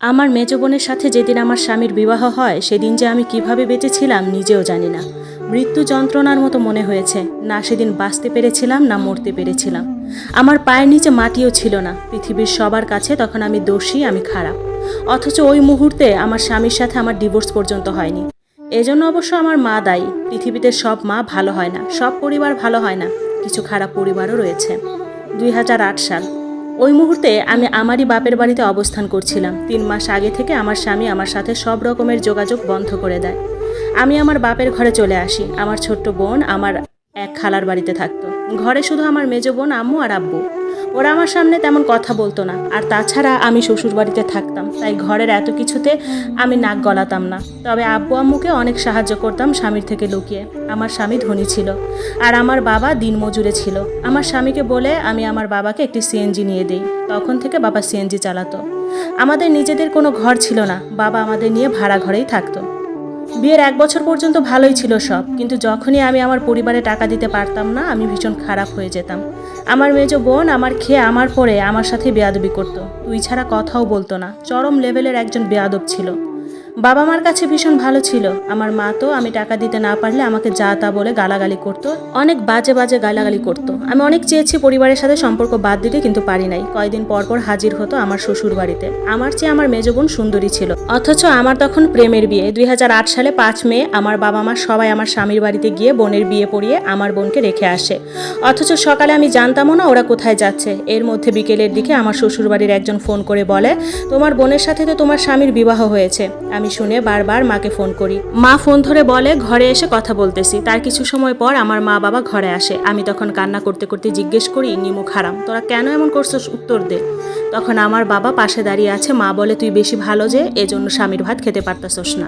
আমার মেজ বোনের সাথে যেদিন আমার স্বামীর বিবাহ হয়, সেদিন যে আমি কীভাবে বেঁচেছিলাম নিজেও জানি না। মৃত্যু যন্ত্রণার মতো মনে হয়েছে। না সেদিন বাঁচতে পেরেছিলাম, না মরতে পেরেছিলাম। আমার পায়ের নিচে মাটিও ছিল না। পৃথিবীর সবার কাছে তখন আমি দোষী, আমি খারাপ। অথচ ওই মুহূর্তে আমার স্বামীর সাথে আমার ডিভোর্স পর্যন্ত হয়নি। এজন্য অবশ্য আমার মা দায়ী। পৃথিবীতে সব মা ভালো হয় না, সব পরিবার ভালো হয় না। কিছু খারাপ পরিবারও রয়েছে। দুই হাজার আট সাল। ওই মুহূর্তে আমি আমারই বাপের বাড়িতে অবস্থান করছিলাম। তিন মাস আগে থেকে আমার স্বামী আমার সাথে সব রকমের যোগাযোগ বন্ধ করে দেয়। আমি আমার বাপের ঘরে চলে আসি। আমার ছোট্ট বোন আমার এক খালার বাড়িতে থাকতো। ঘরে শুধু আমার মেজ বোন, আম্মু আর আব্বু। ওরা আমার সামনে তেমন কথা বলতো না। আর তাছাড়া আমি শ্বশুর বাড়িতে থাকতাম, তাই ঘরের এত কিছুতে আমি নাক গলাতাম না। তবে আব্বু আম্মুকে অনেক সাহায্য করতাম স্বামীর থেকে লুকিয়ে। আমার স্বামী ধনী ছিল। আর আমার বাবা দিনমজুরে ছিল। আমার স্বামীকে বলে আমি আমার বাবাকে একটি সিএনজি নিয়ে দিই। তখন থেকে বাবা সিএনজি চালাতো। আমাদের নিজেদের কোনো ঘর ছিল না। বাবা আমাদের নিয়ে ভাড়া ঘরেই থাকতো। বিয়ের এক বছর পর্যন্ত ভালোই ছিল সব, কিন্তু যখনই আমি আমার পরিবারে টাকা দিতে পারতাম না, আমি ভীষণ খারাপ হয়ে যেতাম। আমার মেজ বোন আমার খেয়ে আমার পরে আমার সাথে বেয়াদবি করতো। তুই ছাড়া কথাও বলতো না। চরম লেভেলের একজন বেয়াদব ছিল। বাবা মার কাছে ভীষণ ভালো ছিল। আমার মা তো, আমি টাকা দিতে না পারলে আমাকে যা তা বলে গালাগালি করতো, অনেক বাজে বাজে গালাগালি করতো। আমি অনেক চেয়েছি পরিবারের সাথে সম্পর্ক বাদ দিতে, কিন্তু পারি নাই। কয়দিন পর পর হাজির হতো আমার শ্বশুর বাড়িতে আমার চেয়ে আমার মেজ বোন সুন্দরী ছিল। অথচ আমার তখন প্রেমের বিয়ে। দুই হাজার আট সালে পাঁচ মে, আমার বাবা মা সবাই আমার স্বামীর বাড়িতে গিয়ে বোনের বিয়ে পড়িয়ে আমার বোনকে রেখে আসে। অথচ সকালে আমি জানতামও না ওরা কোথায় যাচ্ছে। এর মধ্যে বিকেলের দিকে আমার শ্বশুরবাড়ির একজন ফোন করে বলে, তোমার বোনের সাথে তো তোমার স্বামীর বিবাহ হয়েছে। আমি শুনে বারবার মাকে ফোন করি। মা ফোন ধরে বলে, ঘরে এসে কথা বলতেছি। তার কিছু সময় পর আমার মা বাবা ঘরে আসে। আমি তখন কান্না করতে করতে জিজ্ঞেস করি, নিমু খারাম, তোরা কেন এমন করছিস? উত্তর দে। তখন আমার বাবা পাশে দাঁড়িয়ে আছে। মা বলে, তুই বেশি ভালো যে, এজন্য স্বামীর ভাত খেতে পারতাছস না।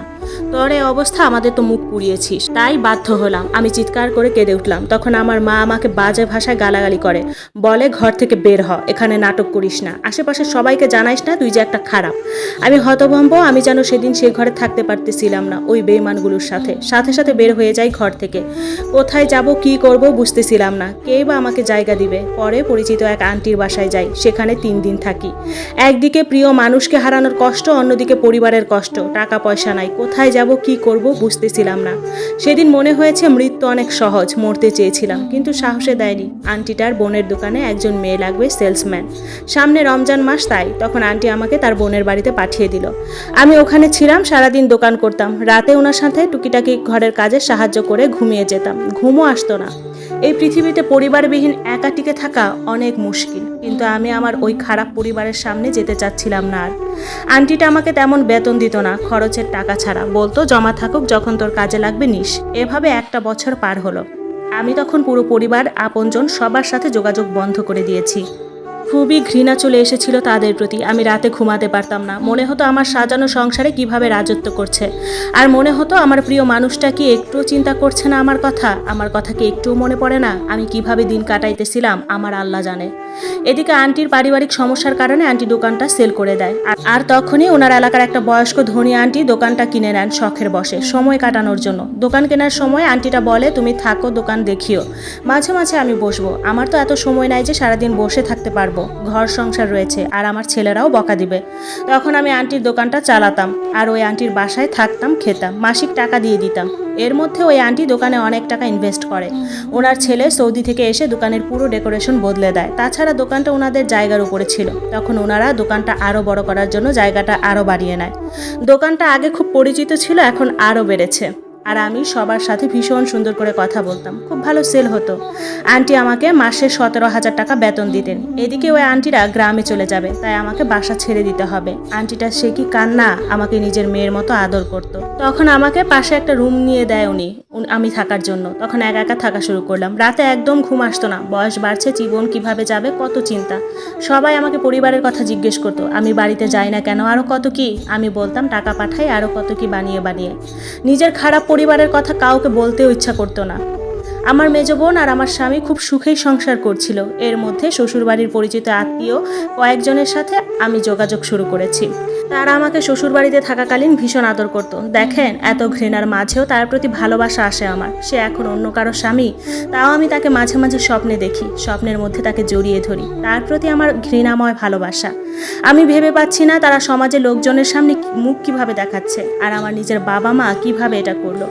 তোর এই অবস্থা, আমাদের তো মুখ পুড়িয়েছিস। তাই বাধ্য হলাম। আমি চিৎকার করে কেঁদে উঠলাম। তখন আমার মা আমাকে বাজে ভাষায় গালাগালি করে। বলে, ঘর থেকে বের হ, এখানে নাটক করিস না। আশেপাশে সবাইকে জানাইস না, তুই যে একটা খারাপ। আমি হতভম্ব, আমি যেন সেদিন সে ঘরে থাকতে পারতেছিলাম না, ওই বেইমানগুলোর সাথে। সাথে সাথে বের হয়ে যাই ঘর থেকে। কোথায় যাব, কি করব বুঝতেছিলাম না। কেই বা আমাকে জায়গা দিবে? পরে পরিচিত এক আন্টির বাসায় যাই। সেখানে তিন দিন থাকি। একদিকে প্রিয় মানুষকে হারানোর কষ্ট, অন্যদিকে পরিবারের কষ্ট। টাকা পয়সা নাই, কোথায় যাব, কি করব বুঝতেছিলাম না। সেদিন মনে হয়েছে মৃত্যু অনেক সহজ, মরতে চেয়েছিলাম, কিন্তু সাহসে দেয়নি। আন্টিটার বোনের দোকানে একজন মেয়ে লাগবে, সেলসম্যান। সামনে রমজান মাস, তাই তখন আন্টি আমাকে তার বোনের বাড়িতে পাঠিয়ে দিল। আমি ওখানে ছিলাম, সারাদিন দোকান করতাম। রাতে ওনার সাথে টুকিটাকি ঘরের কাজে সাহায্য করে ঘুমিয়ে যেতাম। ঘুমও আসতো না। এই পৃথিবীতে পরিবারবিহীন একা টিকে থাকা অনেক মুশকিল, কিন্তু আমি আমার ওই খারাপ পরিবারের সামনে যেতে চাচ্ছিলাম না আর। আন্টিটা আমাকে তেমন বেতন দিত না, খরচের টাকা ছাড়া। বলতো, জমা থাকুক, যখন তোর কাজে লাগবে, নিস। এভাবে একটা বছর পার হলো। আমি তখন পুরো পরিবার, আপনজন, সবার সাথে যোগাযোগ বন্ধ করে দিয়েছি। খুবই ঘৃণা চলে এসেছিল তাদের প্রতি। আমি রাতে ঘুমাতে পারতাম না। মনে হতো আমার সাজানো সংসারে কীভাবে রাজত্ব করছে। আর মনে হতো আমার প্রিয় মানুষটা কি একটুও চিন্তা করছে না আমার কথা? আমার কথা কি একটুও মনে পড়ে না? আমি কীভাবে দিন কাটাইতেছিলাম, আমার আল্লাহ জানে। এদিকে আন্টির পারিবারিক সমস্যার কারণে আন্টি দোকানটা সেল করে দেয়। আর- আর তখনই ওনার এলাকার একটা বয়স্ক ধনী আন্টি দোকানটা কিনে নেন শখের বসে, সময় কাটানোর জন্য। দোকান কেনার সময় আন্টিটা বলে, তুমি থাকো, দোকান দেখিও। মাঝে মাঝে আমি বসবো। আমার তো এত সময় নাই যে সারাদিন বসে থাকতে পারব ঘর সংসার রয়েছে, আর আমার ছেলেরাও বকা দিবে। তখন আমি আন্টির দোকানটা চালাতাম, আর ওই আন্টির বাসায় থাকতাম, খেতাম, মাসিক টাকা দিয়ে দিতাম। এর মধ্যে ওই আন্টি দোকানে অনেক টাকা ইনভেস্ট করে। ওনার ছেলে সৌদি থেকে এসে দোকানের পুরো ডেকোরেশন বদলে দেয়। তাছাড়া দোকানটা ওনাদের জায়গার উপরে ছিল। তখন ওনারা দোকানটা আরও বড় করার জন্য জায়গাটা আরও বাড়িয়ে নেয়। দোকানটা আগে খুব পরিচিত ছিল, এখন আরও বেড়েছে। আর আমি সবার সাথে ভীষণ সুন্দর করে কথা বলতাম। খুব ভালো সেল হতো। আন্টি আমাকে মাসে সতেরো হাজার টাকা বেতন দিতেন। এদিকে ওই আন্টিরা গ্রামে চলে যাবে, তাই আমাকে বাসা ছেড়ে দিতে হবে। আন্টিটা সে কি কান্না? আমাকে নিজের মেয়ের মতো আদর করত। তখন আমাকে পাশে একটা রুম নিয়ে দেয় উনি। আমি থাকার জন্য। তখন একা একা থাকা শুরু করলাম। রাতে একদম ঘুম আসতো না। বয়স বাড়ছে, জীবন কীভাবে যাবে কত চিন্তা। সবাই আমাকে পরিবারের কথা জিজ্ঞেস করতো, আমি বাড়িতে যাই না কেন? আরও কত কি? আমি বলতাম, টাকা পাঠাই আরও কত কি বানিয়ে বানিয়ে। নিজের খারাপ পরিবারের কথা কাউকে বলতেও ইচ্ছা করতো না। আমার মেজ বোন আর আমার স্বামী খুব সুখেই সংসার করছিল। এর মধ্যে শ্বশুরবাড়ির পরিচিত আত্মীয় কয়েকজনের সাথে আমি যোগাযোগ শুরু করেছি। তারা আমাকে শ্বশুরবাড়িতে থাকাকালীন ভীষণ আদর করতো। দেখেন, এত ঘৃণার মাঝেও তার প্রতি ভালোবাসা আসে আমার। সে এখন অন্য কারও স্বামী, তাও আমি তাকে মাঝে মাঝে স্বপ্নে দেখি, স্বপ্নের মধ্যে তাকে জড়িয়ে ধরি। তার প্রতি আমার ঘৃণাময় ভালোবাসা। আমি ভেবে পাচ্ছি না তারা সমাজে লোকজনের সামনে মুখ কীভাবে দেখাচ্ছে, আর আমার নিজের বাবা মা কীভাবে এটা করল।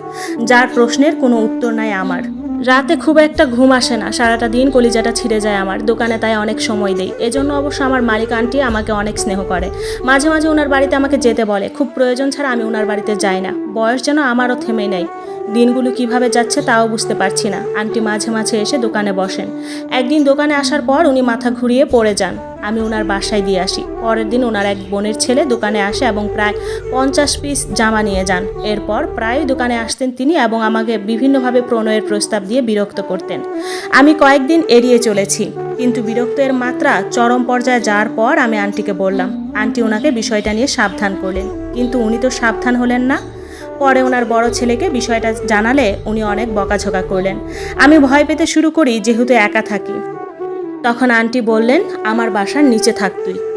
যার প্রশ্নের কোনো উত্তর নাই আমার। রাতে খুব একটা ঘুম আসে না। সারাটা দিন কলিজাটা ছিঁড়ে যায় আমার। দোকানে তাই অনেক সময় দেই। এজন্য অবশ্য আমার মালিক আন্টি আমাকে অনেক স্নেহ করে। মাঝে মাঝে ওনার বাড়িতে আমাকে যেতে বলে। খুব প্রয়োজন ছাড়া আমি ওনার বাড়িতে যাই না। বয়স যেন আমারও থেমে নেই। দিনগুলো কীভাবে যাচ্ছে তাও বুঝতে পারছি না। আন্টি মাঝে মাঝে এসে দোকানে বসেন। একদিন দোকানে আসার পর উনি মাথা ঘুরিয়ে পড়ে যান। আমি ওনার বাসায় দিয়ে আসি। পরের দিন ওনার এক বোনের ছেলে দোকানে আসে এবং প্রায় পঞ্চাশ পিস জামা নিয়ে যান। এরপর প্রায় দোকানে আসতেন তিনি এবং আমাকে বিভিন্নভাবে প্রণয়ের প্রস্তাব দিয়ে বিরক্ত করতেন। আমি কয়েকদিন এড়িয়ে চলেছি, কিন্তু বিরক্তের মাত্রা চরম পর্যায়ে যাওয়ার পর আমি আন্টিকে বললাম, আন্টি ওনাকে বিষয়টা নিয়ে সাবধান করলেন, কিন্তু উনি তো সাবধান হলেন না। পরে ওনার বড় ছেলেকে বিষয়টা জানালে উনি অনেক বকাঝকা করলেন। আমি ভয় পেতে শুরু করি যেহেতু একা থাকি। তখন আন্টি বললেন আমার বাসার নিচে থাক তুই।